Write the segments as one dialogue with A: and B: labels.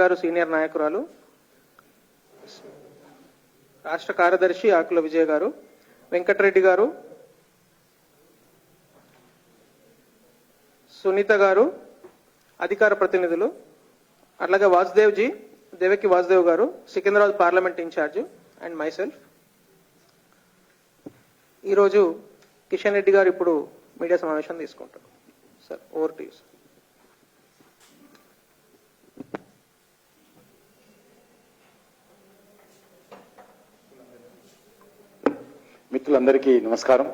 A: గారు సీనియర్ నాయకురాలు. రాష్ట్ర కార్యదర్శి ఆకుల విజయ్ గారు. వెంకటరెడ్డి గారు. సునీత గారు. అధికార ప్రతినిధులు. అట్లాగే వాసుదేవ్ జీ దేవకి వాసుదేవ్ గారు. Secunderabad parliament incharge and myself. ఈరోజు కిషన్ రెడ్డి గారు ఇప్పుడు మీడియా సమావేశం తీసుకుంటారు. Sir over to you sir.
B: మిత్రులందరికీ నమస్కారం.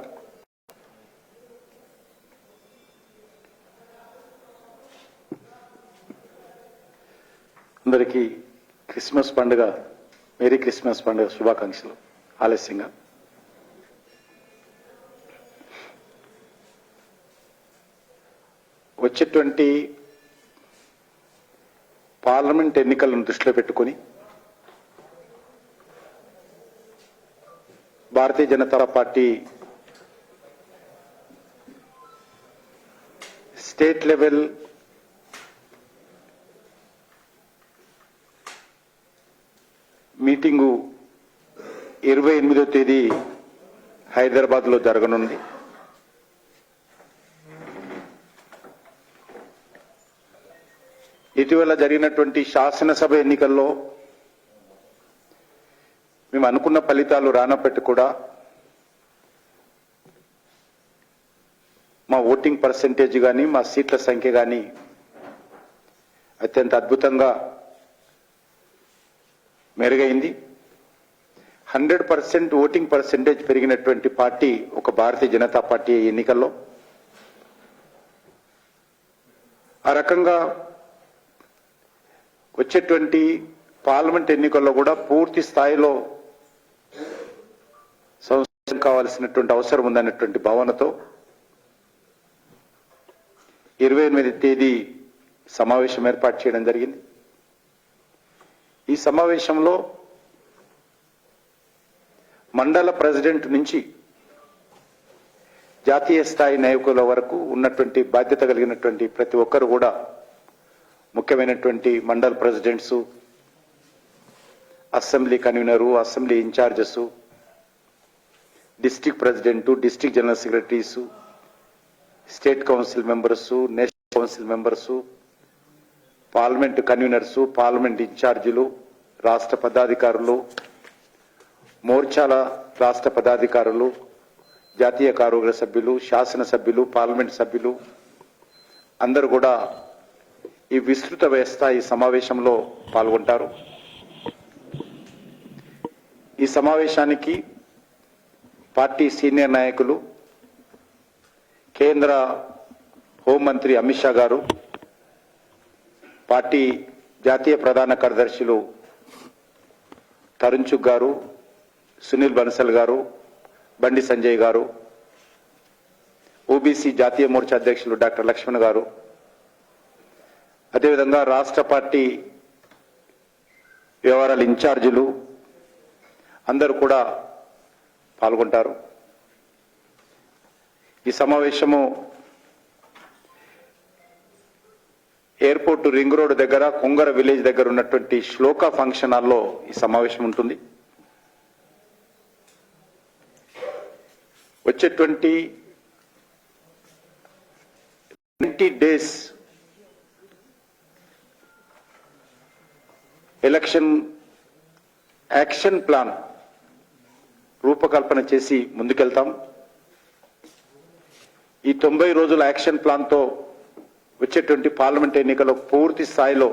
B: అందరికీ క్రిస్మస్ పండుగ మేరీ క్రిస్మస్ పండుగ శుభాకాంక్షలు. ఆలస్యంగా. వచ్చేటువంటి పార్లమెంట్ ఎన్నికలను దృష్టిలో పెట్టుకొని Bharatiya Janata party state level meeting ఇరవై ఎనిమిదో తేదీ హైదరాబాద్లో జరగనుంది. ఇటీవల జరిగినటువంటి శాసనసభ ఎన్నికల్లో మేము అనుకున్న ఫలితాలు రానప్పటికీ కూడా మా ఓటింగ్ పర్సంటేజ్ కానీ మా సీట్ల సంఖ్య కానీ అత్యంత అద్భుతంగా మెరుగైంది. హండ్రెడ్ పర్సెంట్ ఓటింగ్ పర్సెంటేజ్ పెరిగినటువంటి పార్టీ ఒక భారతీయ జనతా పార్టీ ఎన్నికల్లో. ఆ రకంగా వచ్చేటువంటి పార్లమెంట్ ఎన్నికల్లో కూడా పూర్తి స్థాయిలో కావాల్సినటువంటి అవసరం ఉందన్నటువంటి భావనతో ఇరవై ఎనిమిది తేదీ సమావేశం ఏర్పాటు చేయడం జరిగింది. ఈ సమావేశంలో మండల ప్రెసిడెంట్ నుంచి జాతీయ స్థాయి నాయకుల వరకు ఉన్నటువంటి బాధ్యత కలిగినటువంటి ప్రతి ఒక్కరు కూడా ముఖ్యమైనటువంటి mandal presidents assembly convener assembly incharges district president district general secretaries state council members national council members parliament conveners parliament ఇన్ఛార్జీలు రాష్ట్ర పదాధికారులు మోర్చాల రాష్ట్ర పదాధికారులు జాతీయ కార్యవర్గ సభ్యులు శాసనసభ్యులు పార్లమెంట్ సభ్యులు అందరూ కూడా ఈ విస్తృత స్థాయి సమావేశంలో పాల్గొంటారు. ఈ సమావేశానికి పార్టీ సీనియర్ నాయకులు కేంద్ర హోంమంత్రి అమిత్ షా గారు పార్టీ జాతీయ ప్రధాన కార్యదర్శులు తరుణ్ చుగ్ గారు సునీల్ బన్సల్ గారు బండి సంజయ్ గారు ఓబీసీ జాతీయ మోర్చా అధ్యక్షులు డాక్టర్ లక్ష్మణ్ గారు. అదేవిధంగా రాష్ట్ర పార్టీ వ్యవహారాల ఇన్ఛార్జీలు అందరూ కూడా పాల్గొంటారు. ఈ సమావేశము ఎయిర్పోర్ట్ రింగ్ రోడ్ దగ్గర కొంగర విలేజ్ దగ్గర ఉన్నటువంటి శ్లోక ఫంక్షన్ హాల్లో ఈ సమావేశం ఉంటుంది. వచ్చేటువంటి twenty days election action plan రూపకల్పన చేసి ముందుకెళ్తాం. ఈ తొంభై రోజుల యాక్షన్ ప్లాన్తో వచ్చేటువంటి పార్లమెంట్ ఎన్నికలు పూర్తి స్థాయిలో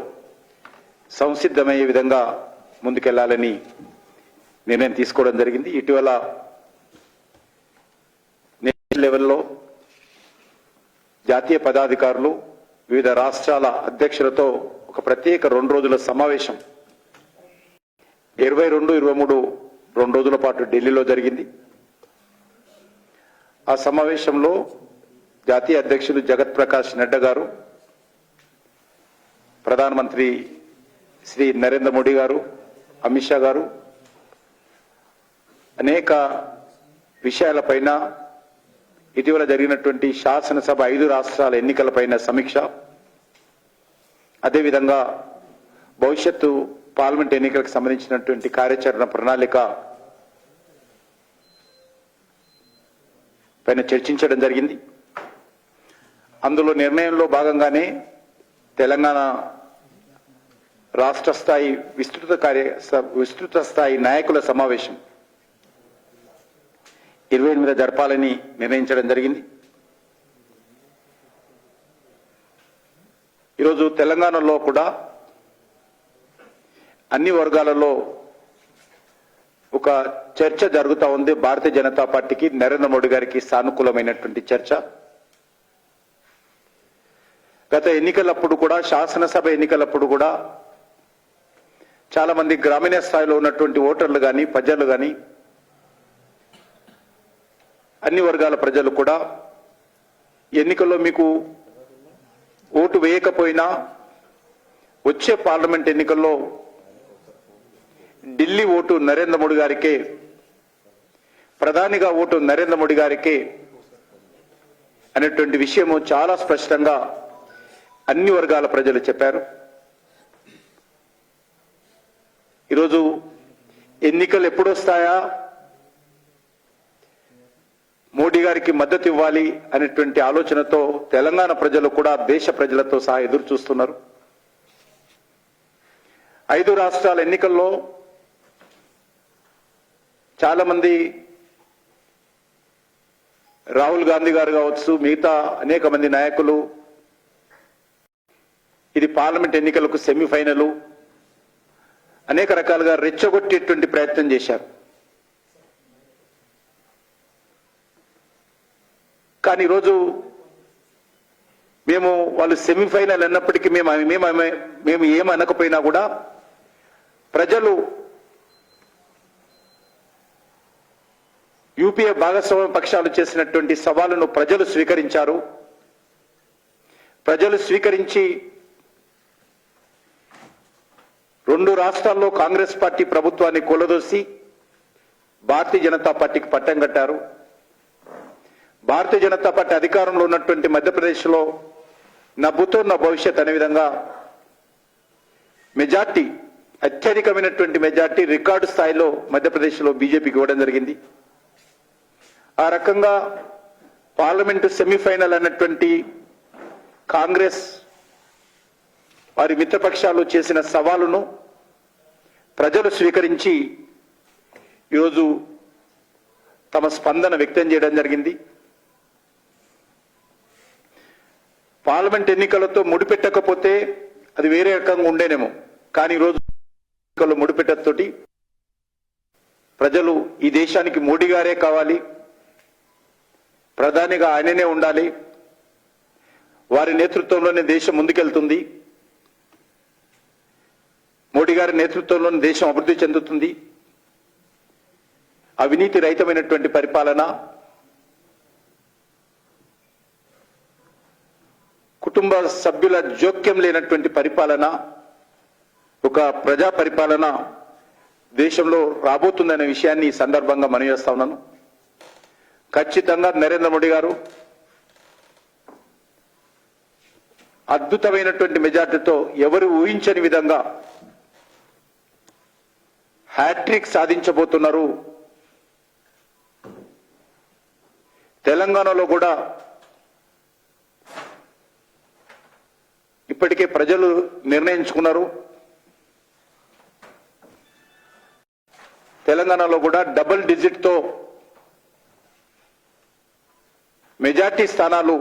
B: సంసిద్ధమయ్యే విధంగా ముందుకెళ్ళాలని నిర్ణయం తీసుకోవడం జరిగింది. ఇటీవల నేషనల్ లెవెల్లో జాతీయ పదాధికారులు వివిధ రాష్ట్రాల అధ్యక్షులతో ఒక ప్రత్యేక రెండు రోజుల సమావేశం. ఇరవై రెండు ఇరవై మూడు రెండు రోజుల పాటు ఢిల్లీలో జరిగింది. ఆ సమావేశంలో జాతీయ అధ్యక్షులు జగత్ ప్రకాష్ నడ్డా గారు ప్రధానమంత్రి శ్రీ నరేంద్ర మోడీ గారు అమిత్ షా గారు అనేక విషయాలపైన ఇటీవల జరిగినటువంటి శాసనసభ ఐదు రాష్ట్రాల ఎన్నికలపైన సమీక్ష. అదేవిధంగా భవిష్యత్తు పార్లమెంట్ ఎన్నికలకు సంబంధించినటువంటి కార్యాచరణ ప్రణాళిక పైన చర్చించడం జరిగింది. అందులో నిర్ణయంలో భాగంగానే తెలంగాణ రాష్ట్ర స్థాయి విస్తృత కార్య విస్తృత స్థాయి నాయకుల సమావేశం ఇరవై ఎనిమిది జరపాలని నిర్ణయించడం జరిగింది. ఈరోజు తెలంగాణలో కూడా అన్ని వర్గాలలో ఒక చర్చ జరుగుతూ ఉంది. భారతీయ జనతా పార్టీకి నరేంద్ర మోడీ గారికి సానుకూలమైనటువంటి చర్చ. గత ఎన్నికలప్పుడు కూడా శాసనసభ ఎన్నికలప్పుడు కూడా చాలా మంది గ్రామీణ స్థాయిలో ఉన్నటువంటి ఓటర్లు కానీ ప్రజలు కానీ అన్ని వర్గాల ప్రజలు కూడా ఎన్నికల్లో మీకు ఓటు వేయకపోయినా వచ్చే పార్లమెంట్ ఎన్నికల్లో ఢిల్లీ ఓటు నరేంద్ర మోడీ గారికే ప్రధానిగా ఓటు నరేంద్ర మోడీ గారికే అనేటువంటి విషయము చాలా స్పష్టంగా అన్ని వర్గాల ప్రజలు చెప్పారు. ఈరోజు ఎన్నికలు ఎప్పుడు వస్తాయా? మోడీ గారికి మద్దతు ఇవ్వాలి అనేటువంటి ఆలోచనతో తెలంగాణ ప్రజలు కూడా దేశ ప్రజలతో సహా ఎదురు చూస్తున్నారు. ఐదు రాష్ట్రాల ఎన్నికల్లో చాలా మంది రాహుల్ గాంధీ గారు కావచ్చు మిగతా అనేక మంది నాయకులు ఇది పార్లమెంట్ ఎన్నికలకు సెమీఫైనల్ అనేక రకాలుగా రెచ్చగొట్టేటువంటి ప్రయత్నం చేశారు. కానీ ఈరోజు మేము వాళ్ళు సెమీఫైనల్ అన్నప్పటికీ మేము మేము మేము ఏమనకపోయినా కూడా ప్రజలు యూపీఏ భాగస్వామ్య పక్షాలు చేసినటువంటి సవాలును ప్రజలు స్వీకరించారు. ప్రజలు స్వీకరించి రెండు రాష్ట్రాల్లో కాంగ్రెస్ పార్టీ ప్రభుత్వాన్ని కొలదోసి భారతీయ జనతా పార్టీకి పట్టం కట్టారు. భారతీయ జనతా పార్టీ అధికారంలో ఉన్నటువంటి మధ్యప్రదేశ్లో నవ్వుతో నా భవిష్యత్ అనే విధంగా మెజార్టీ అత్యధికమైనటువంటి మెజార్టీ రికార్డు స్థాయిలో మధ్యప్రదేశ్లో బీజేపీకి ఇవ్వడం జరిగింది. ఆ రకంగా పార్లమెంటు సెమీఫైనల్ అన్నటువంటి కాంగ్రెస్ వారి మిత్రపక్షాలు చేసిన సవాలును ప్రజలు స్వీకరించి ఈరోజు తమ స్పందన వ్యక్తం చేయడం జరిగింది. పార్లమెంట్ ఎన్నికలతో ముడిపెట్టకపోతే అది వేరే రకంగా ఉండేనేమో. కానీ ఈరోజు ఎన్నికల్లో ముడిపెట్టతోటి ప్రజలు ఈ దేశానికి మోడీ గారే కావాలి. ప్రధానిగా ఆయననే ఉండాలి. వారి నేతృత్వంలోనే దేశం ముందుకెళ్తుంది. మోడీ గారి నేతృత్వంలోనే దేశం అభివృద్ధి చెందుతుంది. అవినీతి రహితమైనటువంటి పరిపాలన. కుటుంబ సభ్యుల జోక్యం లేనటువంటి పరిపాలన. ఒక ప్రజా పరిపాలన దేశంలో రాబోతుందనే విషయాన్ని ఈ సందర్భంగా మనవి చేస్తా ఉన్నాను. ఖచ్చితంగా నరేంద్ర మోడీ గారు అద్భుతమైనటువంటి మెజార్టీతో ఎవరు ఊహించని విధంగా హ్యాట్రిక్ సాధించబోతున్నారు. తెలంగాణలో కూడా ఇప్పటికే ప్రజలు నిర్ణయించుకున్నారు. తెలంగాణలో కూడా డబుల్ డిజిట్తో మెజార్టీ స్థానాలు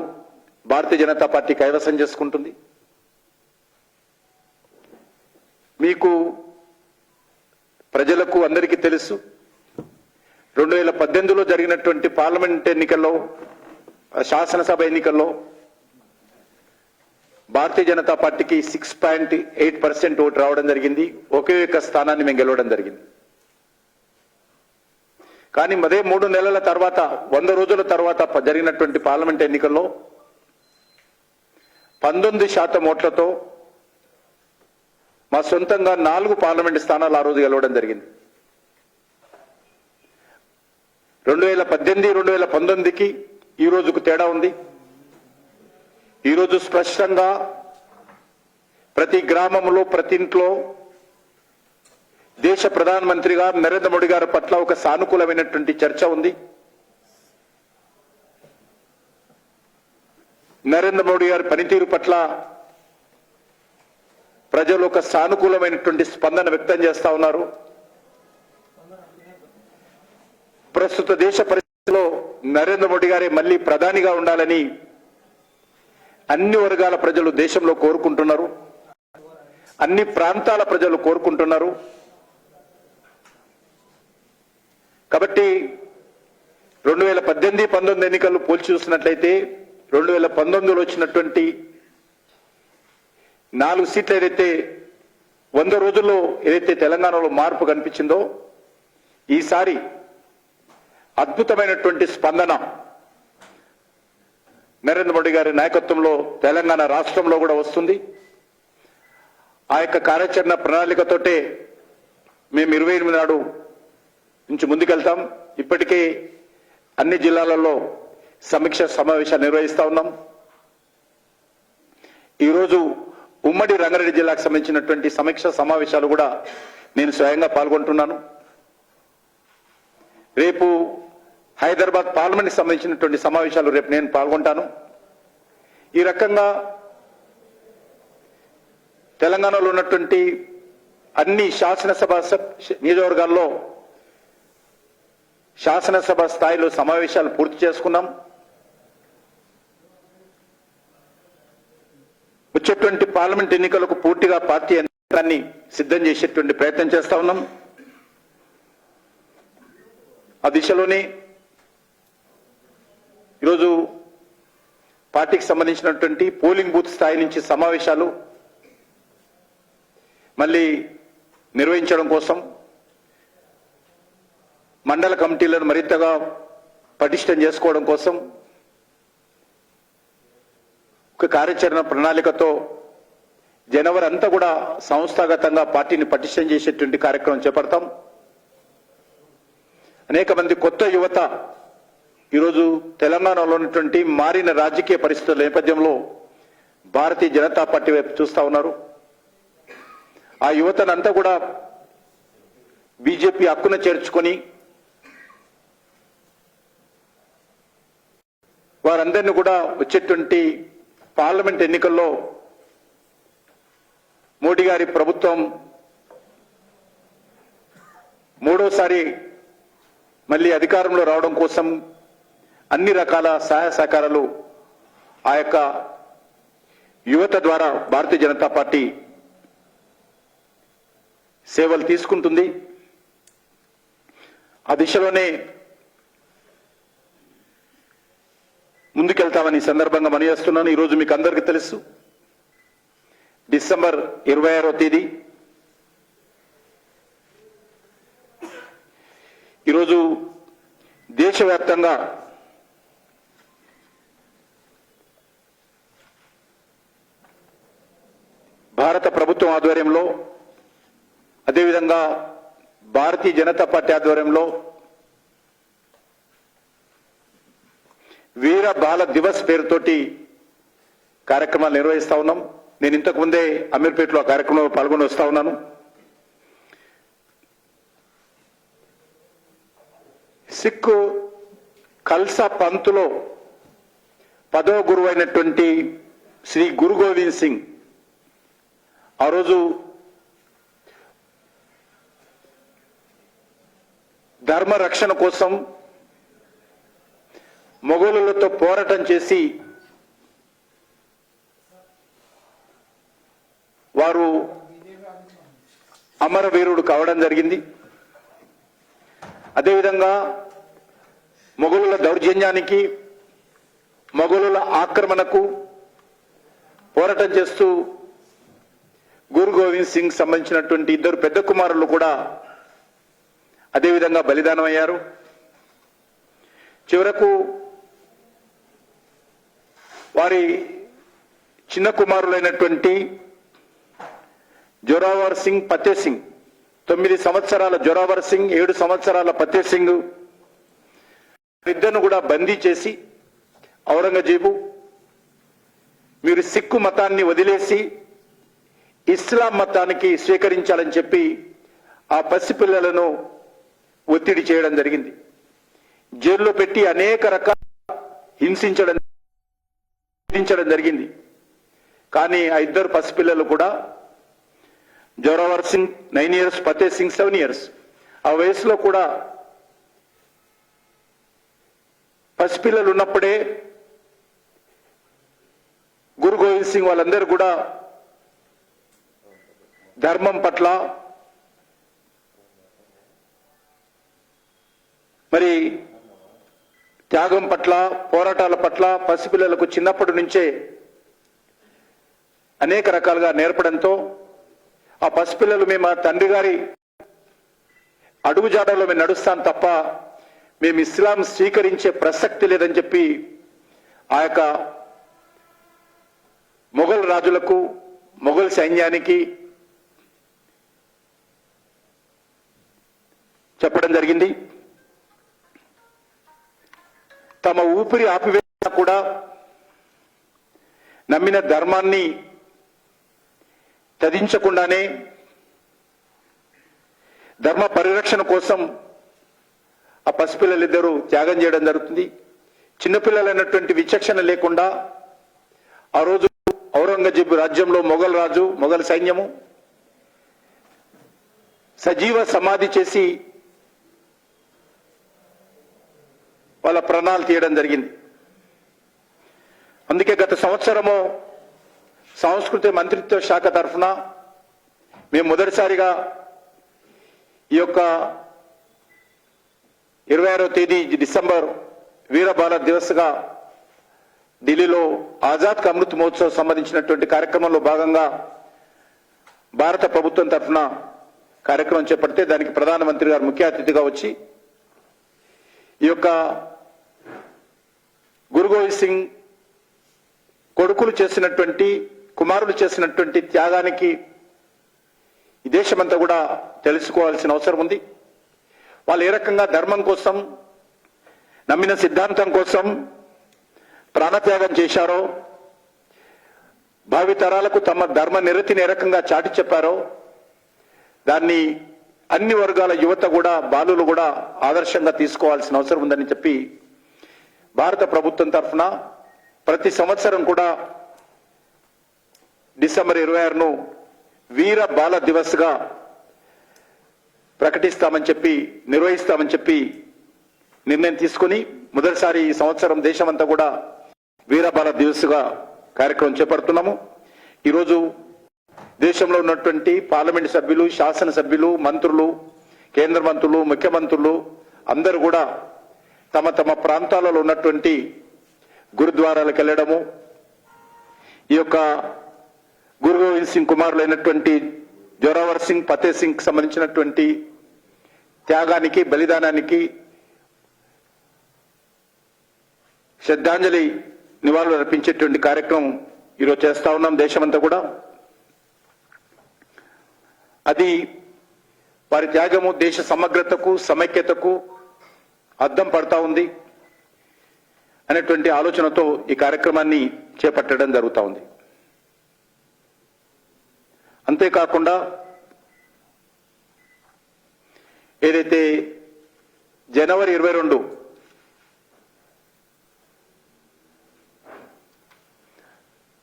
B: భారతీయ జనతా పార్టీ కైవసం చేసుకుంటుంది. మీకు ప్రజలకు అందరికీ తెలుసు రెండు వేల పద్దెనిమిదిలో జరిగినటువంటి పార్లమెంట్ ఎన్నికల్లో శాసనసభ ఎన్నికల్లో భారతీయ జనతా పార్టీకి six point eight percent vote రావడం జరిగింది. ఒకే ఒక స్థానాన్ని మేము గెలవడం జరిగింది. కానీ అదే మూడు నెలల తర్వాత వంద రోజుల తర్వాత జరిగినటువంటి పార్లమెంట్ ఎన్నికల్లో పంతొమ్మిది శాతం ఓట్లతో మా సొంతంగా నాలుగు పార్లమెంట్ స్థానాలు ఆ రోజు గెలవడం జరిగింది. రెండు వేల పద్దెనిమిది రెండు వేల పంతొమ్మిదికి ఈ రోజుకు తేడా ఉంది. ఈరోజు స్పష్టంగా ప్రతి గ్రామంలో ప్రతి ఇంట్లో దేశ ప్రధానమంత్రిగా నరేంద్ర మోడీ గారి పట్ల ఒక సానుకూలమైనటువంటి చర్చ ఉంది. నరేంద్ర మోడీ గారి పనితీరు పట్ల ప్రజలు ఒక సానుకూలమైనటువంటి స్పందన వ్యక్తం చేస్తా ఉన్నారు. ప్రస్తుత దేశ పరిస్థితిలో నరేంద్ర మోడీ గారే మళ్ళీ ప్రధానిగా ఉండాలని అన్ని వర్గాల ప్రజలు దేశంలో కోరుకుంటున్నారు. అన్ని ప్రాంతాల ప్రజలు కోరుకుంటున్నారు. కాబట్టి రెండు వేల పద్దెనిమిది పంతొమ్మిది ఎన్నికలు పోల్చి చూసినట్లయితే రెండు వేల పంతొమ్మిదిలో వచ్చినటువంటి నాలుగు సీట్లు ఏదైతే వంద రోజుల్లో ఏదైతే తెలంగాణలో మార్పు కనిపించిందో ఈసారి అద్భుతమైనటువంటి స్పందన నరేంద్ర మోడీ గారి నాయకత్వంలో తెలంగాణ రాష్ట్రంలో కూడా వస్తుంది. ఆ యొక్క కార్యాచరణ ప్రణాళికతోటే మేము ఇరవై ఎనిమిది నాడు నుంచి ముందుకెళ్తాం. ఇప్పటికే అన్ని జిల్లాలలో సమీక్ష సమావేశాలు నిర్వహిస్తా ఉన్నాం. ఈరోజు ఉమ్మడి రంగారెడ్డి జిల్లాకు సంబంధించినటువంటి సమీక్ష సమావేశాలు కూడా నేను స్వయంగా పాల్గొంటున్నాను. రేపు హైదరాబాద్ పార్లమెంట్కి సంబంధించినటువంటి సమావేశాలు రేపు నేను పాల్గొంటాను. ఈ రకంగా తెలంగాణలో ఉన్నటువంటి అన్ని శాసనసభ నియోజకవర్గాల్లో శాసనసభ స్థాయిలో సమావేశాలు పూర్తి చేసుకున్నాం. వచ్చేటువంటి పార్లమెంట్ ఎన్నికలకు పూర్తిగా పార్టీ యంత్రాన్ని సిద్ధం చేసేటువంటి ప్రయత్నం చేస్తా ఉన్నాం. ఆ దిశలోనే ఈరోజు పార్టీకి సంబంధించినటువంటి పోలింగ్ బూత్ స్థాయి నుంచి సమావేశాలు మళ్ళీ నిర్వహించడం కోసం మండల కమిటీలను మరింతగా పటిష్టం చేసుకోవడం కోసం ఒక కార్యాచరణ ప్రణాళికతో జనవరి అంతా కూడా సంస్థాగతంగా పార్టీని పటిష్టం చేసేటువంటి కార్యక్రమం చేపడతాం. అనేక మంది కొత్త యువత ఈరోజు తెలంగాణలో ఉన్నటువంటి మారిన రాజకీయ పరిస్థితుల నేపథ్యంలో భారతీయ జనతా పార్టీ వైపు చూస్తా ఉన్నారు. ఆ యువతనంతా కూడా బీజేపీ హక్కున చేర్చుకొని వారందరినీ కూడా వచ్చేటువంటి పార్లమెంట్ ఎన్నికల్లో మోడీ గారి ప్రభుత్వం మూడోసారి మళ్ళీ అధికారంలో రావడం కోసం అన్ని రకాల సహాయ సహకారాలు ఆ యొక్క యువత ద్వారా భారతీయ జనతా పార్టీ సేవలు తీసుకుంటుంది. ఆ దిశలోనే ముందుకెళ్తామని సందర్భంగా మనయేస్తున్నాను ఈరోజు మీకు అందరికీ తెలుసు. డిసెంబర్ ఇరవై ఆరో తేదీ. ఈరోజు దేశవ్యాప్తంగా భారత ప్రభుత్వం ఆధ్వర్యంలో అదేవిధంగా భారతీయ జనతా పార్టీ ఆధ్వర్యంలో వీర బాల దివస్ పేరుతోటి కార్యక్రమాలు నిర్వహిస్తా ఉన్నాం. నేను ఇంతకు ముందే అమీర్పేటలో ఆ కార్యక్రమంలో పాల్గొని వస్తా ఉన్నాను. సిక్కు కల్సా పంతులో పదవ గురువు అయినటువంటి శ్రీ గురు గోవింద్ సింగ్ ఆ రోజు ధర్మ రక్షణ కోసం మొఘలులతో పోరాటం చేసి వారు అమరవీరుడు కావడం జరిగింది. అదేవిధంగా మొఘలుల దౌర్జన్యానికి మొఘలుల ఆక్రమణకు పోరాటం చేస్తూ గురు గోవింద్ సింగ్ సంబంధించినటువంటి ఇద్దరు పెద్ద కుమారులు కూడా అదేవిధంగా బలిదానం అయ్యారు చివరకు వారి చిన్న కుమారులైనటువంటి జొరావర్ సింగ్ పతే సింగ్ తొమ్మిది సంవత్సరాల జొరావర్ సింగ్ ఏడు సంవత్సరాల పతే సింగ్ ఇద్దరిని కూడా బందీ చేసి ఔరంగజేబు మీరు సిక్కు మతాన్ని వదిలేసి ఇస్లాం మతానికి స్వీకరించాలని చెప్పి ఆ పసిపిల్లలను ఒత్తిడి చేయడం జరిగింది. జైల్లో పెట్టి అనేక రకాల హింసించడం హింసించడం జరిగింది. కానీ ఆ ఇద్దరు పసిపిల్లలు కూడా Zorawar Singh nine years Fateh Singh seven years. ఆ వయసులో కూడా పసిపిల్లలు ఉన్నప్పుడే గురు గోవింద్ సింగ్ వాళ్ళందరూ కూడా ధర్మం పట్ల మరి త్యాగం పట్ల పోరాటాల పట్ల పసిపిల్లలకు చిన్నప్పటి నుంచే అనేక రకాలుగా నేర్పడంతో ఆ పసిపిల్లలు మేము ఆ తండ్రి గారి అడుగుజాడలో మేము నడుస్తాం తప్ప మేము ఇస్లాం స్వీకరించే ప్రసక్తి లేదని చెప్పి ఆ యొక్క మొఘల్ రాజులకు మొఘల్ సైన్యానికి చెప్పడం జరిగింది. తమ ఊపిరి ఆపివేసినా కూడా నమ్మిన ధర్మాన్ని తదించకుండానే ధర్మ పరిరక్షణ కోసం ఆ పసిపిల్లలిద్దరూ త్యాగం చేయడం జరుగుతుంది. చిన్నపిల్లలైనటువంటి విచక్షణ లేకుండా ఆ రోజు ఔరంగజేబు రాజ్యంలో మొఘల్ రాజు మొఘల్ సైన్యము సజీవ సమాధి చేసి వాళ్ళ ప్రాణాలు తీయడం జరిగింది. అందుకే గత సంవత్సరము సాంస్కృతిక మంత్రిత్వ శాఖ తరఫున మేము మొదటిసారిగా ఈ యొక్క ఇరవై ఆరో తేదీ డిసెంబర్ వీర భారత్ దివస్గా ఢిల్లీలో ఆజాద్ అమృత్ మహోత్సవ్ సంబంధించినటువంటి కార్యక్రమంలో భాగంగా భారత ప్రభుత్వం తరఫున కార్యక్రమం చేపడితే దానికి ప్రధానమంత్రి గారు ముఖ్య అతిథిగా వచ్చి ఈ యొక్క గురు గోవింద్ సింగ్ కొడుకులు చేసినటువంటి కుమారులు చేసినటువంటి త్యాగానికి ఈ దేశమంతా కూడా తెలుసుకోవాల్సిన అవసరం ఉంది. వాళ్ళు ఏ రకంగా ధర్మం కోసం నమ్మిన సిద్ధాంతం కోసం ప్రాణత్యాగం చేశారో భావితరాలకు తమ ధర్మ నిరతిని ఏ రకంగా చాటి చెప్పారో దాన్ని అన్ని వర్గాల యువత కూడా బాలులు కూడా ఆదర్శంగా తీసుకోవాల్సిన అవసరం ఉందని చెప్పి భారత ప్రభుత్వం తరఫున ప్రతి సంవత్సరం కూడా డిసెంబర్ ఇరవై ఆరును వీర బాల దివస్గా ప్రకటిస్తామని చెప్పి నిర్వహిస్తామని చెప్పి నిర్ణయం తీసుకుని మొదటిసారి ఈ సంవత్సరం దేశమంతా కూడా వీర బాల దివస్గా కార్యక్రమం చేపడుతున్నాము. ఈరోజు దేశంలో ఉన్నటువంటి పార్లమెంట్ సభ్యులు శాసనసభ్యులు మంత్రులు కేంద్ర మంత్రులు ముఖ్యమంత్రులు అందరూ కూడా తమ తమ ప్రాంతాలలో ఉన్నటువంటి గురుద్వారాలకు వెళ్ళడము ఈ యొక్క గురు గోవింద్ సింగ్ కుమారులైనటువంటి జోరావర్ సింగ్ ఫతే సింగ్ సంబంధించినటువంటి త్యాగానికి బలిదానానికి శ్రద్ధాంజలి నివాళులు అర్పించేటువంటి కార్యక్రమం ఈరోజు చేస్తా ఉన్నాం దేశమంతా కూడా. అది వారి త్యాగము దేశ సమగ్రతకు సమైక్యతకు అద్దం పడతా ఉంది అనేటువంటి ఆలోచనతో ఈ కార్యక్రమాన్ని చేపట్టడం జరుగుతూ ఉంది. అంతేకాకుండా ఏదైతే జనవరి ఇరవై రెండు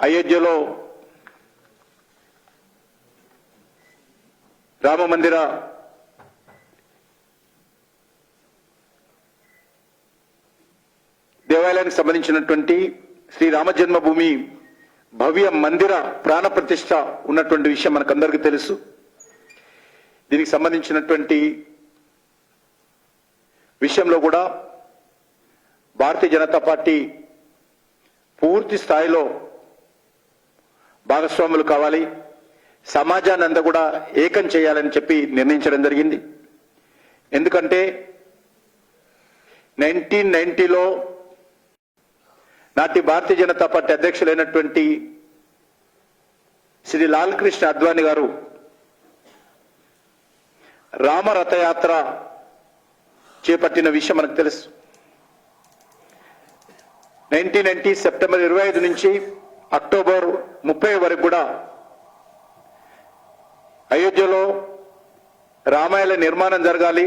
B: అయోధ్యలో రామ మందిర దేవాలయానికి సంబంధించినటువంటి శ్రీ రామ జన్మభూమి భవ్య మందిర ప్రాణ ప్రతిష్ట ఉన్నటువంటి విషయం మనకందరికీ తెలుసు. దీనికి సంబంధించినటువంటి విషయంలో కూడా భారతీయ జనతా పార్టీ పూర్తి స్థాయిలో భాగస్వాములు కావాలి. సమాజాన్ని అంతా కూడా ఏకం చేయాలని చెప్పి నిర్ణయించడం జరిగింది. ఎందుకంటే నైన్టీన్ నైన్టీలో నాటి భారతీయ జనతా పార్టీ అధ్యక్షులైనటువంటి శ్రీ లాల్ కృష్ణ అద్వాని గారు రామ రథయాత్ర చేపట్టిన విషయం మనకు తెలుసు. నైన్టీన్ నైన్టీ సెప్టెంబర్ ఇరవై ఐదు నుంచి అక్టోబర్ ముప్పై వరకు కూడా అయోధ్యలో రామాయణ నిర్మాణం జరగాలి.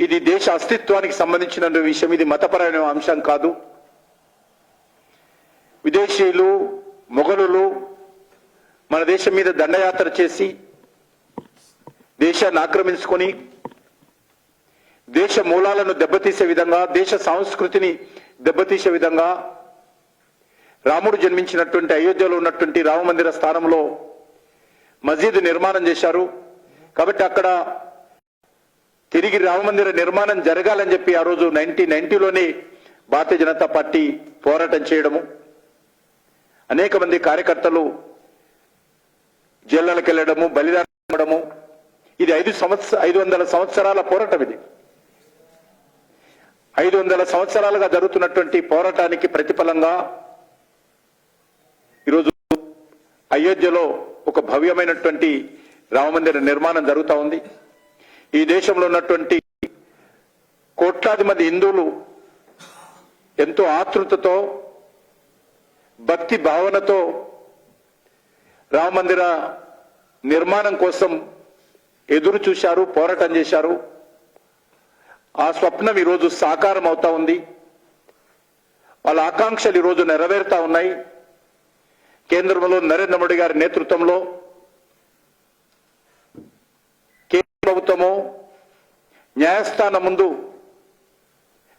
B: ఇది దేశ అస్తిత్వానికి సంబంధించిన విషయం. ఇది మతపరమైన అంశం కాదు. విదేశీయులు మొఘలులు మన దేశం మీద దండయాత్ర చేసి దేశాన్ని ఆక్రమించుకొని దేశ మూలాలను దెబ్బతీసే విధంగా దేశ సంస్కృతిని దెబ్బతీసే విధంగా రాముడు జన్మించినటువంటి అయోధ్యలో ఉన్నటువంటి రామ మందిర స్థానంలో మసీదు నిర్మాణం చేశారు. కాబట్టి అక్కడ తిరిగి రామమందిర నిర్మాణం జరగాలని చెప్పి ఆ రోజు నైన్టీన్ నైన్టీలోనే భారతీయ జనతా పార్టీ పోరాటం చేయడము. అనేక మంది కార్యకర్తలు జైళ్ళకి వెళ్ళడము బలిదానం ఇవ్వడము ఇది ఐదు సంవత్సర ఐదు వందల సంవత్సరాల పోరాటం ఇది. ఐదు వందల సంవత్సరాలుగా జరుగుతున్నటువంటి పోరాటానికి ప్రతిఫలంగా ఈరోజు అయోధ్యలో ఒక భవ్యమైనటువంటి రామమందిర నిర్మాణం జరుగుతూ ఉంది. ఈ దేశంలో ఉన్నటువంటి కోట్లాది మంది హిందువులు ఎంతో ఆతృతతో భక్తి భావనతో రామమందిర నిర్మాణం కోసం ఎదురు చూశారు పోరాటం చేశారు. ఆ స్వప్నం ఈరోజు సాకారం అవుతా ఉంది. వాళ్ళ ఆకాంక్షలు ఈరోజు నెరవేరుతా ఉన్నాయి. కేంద్రంలో నరేంద్ర మోడీ గారి నేతృత్వంలో కేంద్ర ప్రభుత్వము న్యాయస్థానం ముందు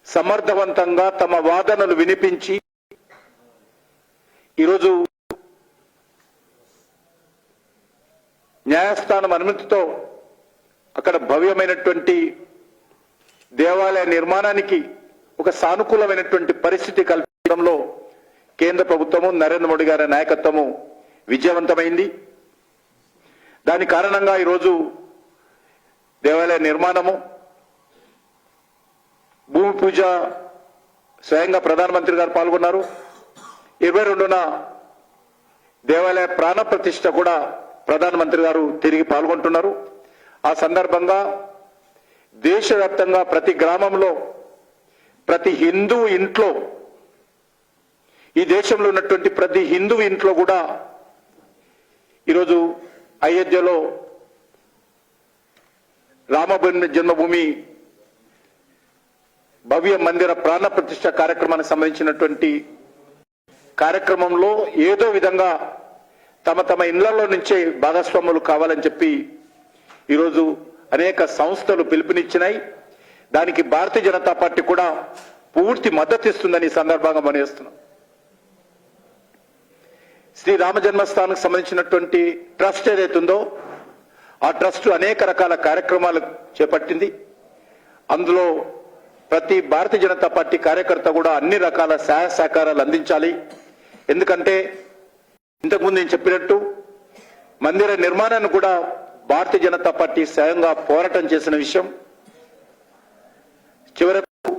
B: సమర్థవంతంగా తమ వాదనలు వినిపించి ఈరోజు న్యాయస్థానం అనుమతితో అక్కడ భవ్యమైనటువంటి దేవాలయ నిర్మాణానికి ఒక సానుకూలమైనటువంటి పరిస్థితి కల్పించడంలో కేంద్ర ప్రభుత్వము నరేంద్ర మోడీ గారి నాయకత్వము విజయవంతమైంది. దాని కారణంగా ఈరోజు దేవాలయ నిర్మాణము భూమి పూజ స్వయంగా ప్రధానమంత్రి గారు పాల్గొన్నారు. ఇరవై రెండున దేవాలయ ప్రాణ ప్రతిష్ట కూడా ప్రధానమంత్రి గారు తిరిగి పాల్గొంటున్నారు. ఆ సందర్భంగా దేశవ్యాప్తంగా ప్రతి గ్రామంలో ప్రతి హిందూ ఇంట్లో ఈ దేశంలో ఉన్నటువంటి ప్రతి హిందూ ఇంట్లో కూడా ఈరోజు అయోధ్యలో రామభూమి జన్మభూమి భవ్య మందిర ప్రాణ ప్రతిష్ట కార్యక్రమానికి సంబంధించినటువంటి కార్యక్రమంలో ఏదో విధంగా తమ తమ ఇళ్ళలో నుంచే భాగస్వాములు కావాలని చెప్పి ఈరోజు అనేక సంస్థలు పిలుపునిచ్చినాయి. దానికి భారతీయ జనతా పార్టీ కూడా పూర్తి మద్దతు ఇస్తుందని ఈ సందర్భంగా మనవేస్తున్నాం శ్రీ రామ జన్మస్థానం సంబంధించినటువంటి ట్రస్ట్ ఏదైతుందో ఆ ట్రస్ట్ అనేక రకాల కార్యక్రమాలు చేపట్టింది. అందులో ప్రతి భారతీయ జనతా పార్టీ కార్యకర్త కూడా అన్ని రకాల సహాయ సహకారాలు అందించాలి. ఎందుకంటే ఇంతకుముందు నేను చెప్పినట్టు మందిర నిర్మాణాన్ని కూడా భారతీయ జనతా పార్టీ స్వయంగా పోరాటం చేసిన విషయం. చివరకు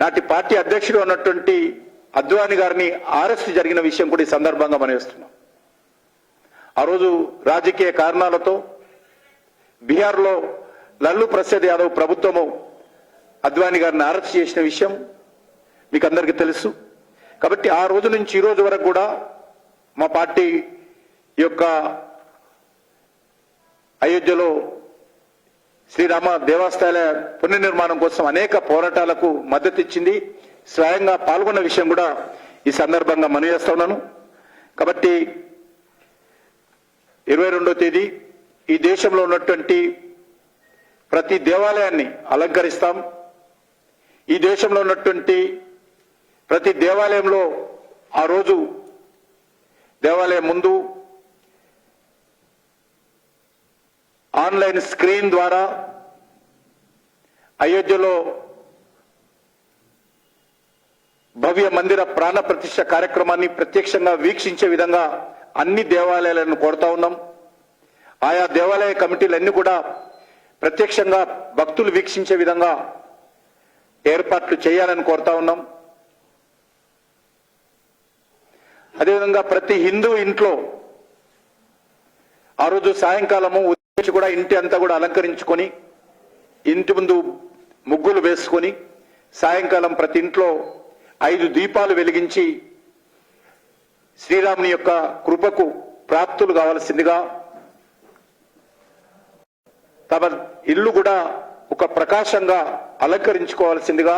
B: నాటి పార్టీ అధ్యక్షుడు ఉన్నటువంటి అద్వాని గారిని అరెస్ట్ జరిగిన విషయం కూడా ఈ సందర్భంగా మనవేస్తున్నాం ఆ రోజు రాజకీయ కారణాలతో బీహార్లో లల్లు ప్రసాద్ యాదవ్ ప్రభుత్వము అద్వాని గారిని అరెస్ట్ చేసిన విషయం మీకు అందరికీ తెలుసు. కాబట్టి ఆ రోజు నుంచి ఈ రోజు వరకు కూడా మా పార్టీ యొక్క అయోధ్యలో శ్రీరామ దేవాలయ పునర్నిర్మాణం కోసం అనేక పోరాటాలకు మద్దతు ఇచ్చింది. స్వయంగా పాల్గొన్న విషయం కూడా ఈ సందర్భంగా మనవి ఉన్నాను. కాబట్టి ఇరవై రెండో తేదీ ఈ దేశంలో ఉన్నటువంటి ప్రతి దేవాలయాన్ని అలంకరిస్తాం. ఈ దేశంలో ఉన్నటువంటి ప్రతి దేవాలయంలో ఆ రోజు దేవాలయం ముందు ఆన్లైన్ స్క్రీన్ ద్వారా అయోధ్యలో భవ్య మందిర ప్రాణ ప్రతిష్ట కార్యక్రమాన్ని ప్రత్యక్షంగా వీక్షించే విధంగా అన్ని దేవాలయాలను కోరుతా ఉన్నాం. ఆయా దేవాలయ కమిటీలన్నీ కూడా ప్రత్యక్షంగా భక్తులు వీక్షించే విధంగా ఏర్పాట్లు చేయాలని కోరుతా ఉన్నాం. అదేవిధంగా ప్రతి హిందూ ఇంట్లో ఆ రోజు సాయంకాలము ఉదయించి కూడా ఇంటి అంతా కూడా అలంకరించుకొని ఇంటి ముందు ముగ్గులు వేసుకొని సాయంకాలం ప్రతి ఇంట్లో ఐదు దీపాలు వెలిగించి శ్రీరాముని యొక్క కృపకు ప్రాప్తులు కావలసిందిగా తమ ఇల్లు కూడా ఒక ప్రకాశంగా అలంకరించుకోవాల్సిందిగా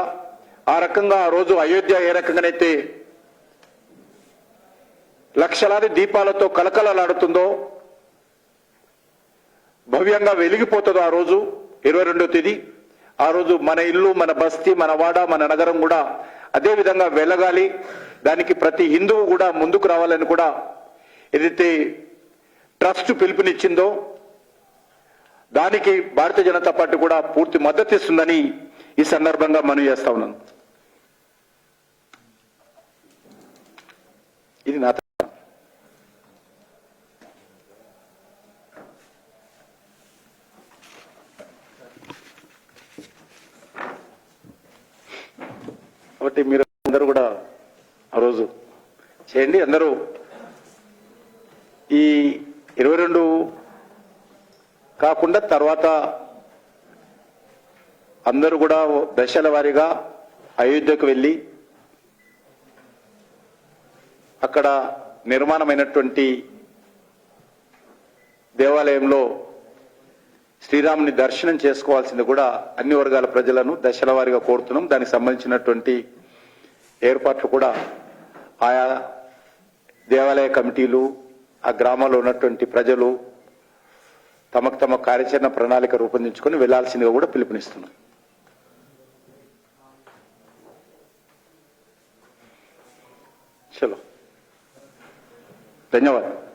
B: ఆ రకంగా ఆ రోజు అయోధ్య ఏ రకంగానైతే లక్షలాది దీపాలతో కలకలలాడుతుందో భవ్యంగా వెలిగిపోతుందో ఆ రోజు ఇరవై రెండో తేదీ. ఆ రోజు మన ఇల్లు మన బస్తీ మన వాడ మన నగరం కూడా అదే విధంగా వెళ్ళగాలి దానికి ప్రతి హిందువు కూడా ముందుకు రావాలని కూడా ఏదైతే ట్రస్ట్ పిలుపునిచ్చిందో దానికి భారతీయ జనతా పార్టీ కూడా పూర్తి మద్దతు ఇస్తుందని ఈ సందర్భంగా మనం చేస్తా ఉన్నాను. ఇది నా కాబట్టి మీరు అందరూ కూడా ఆ రోజు చేయండి. అందరూ ఈ ఇరవై రెండు కాకుండా తర్వాత అందరూ కూడా దశల వారీగా అయోధ్యకు వెళ్ళి అక్కడ నిర్మాణమైనటువంటి దేవాలయంలో శ్రీరాముని దర్శనం చేసుకోవాల్సింది కూడా అన్ని వర్గాల ప్రజలను దశల వారీగా కోరుతున్నాం. దానికి సంబంధించినటువంటి ఏర్పాట్లు కూడా ఆయా దేవాలయ కమిటీలు ఆ గ్రామాల్లో ఉన్నటువంటి ప్రజలు తమకు తమ కార్యాచరణ ప్రణాళిక రూపొందించుకొని వెళ్ళాల్సిందిగా కూడా పిలుపునిస్తున్నాం. చలో. ధన్యవాదాలు.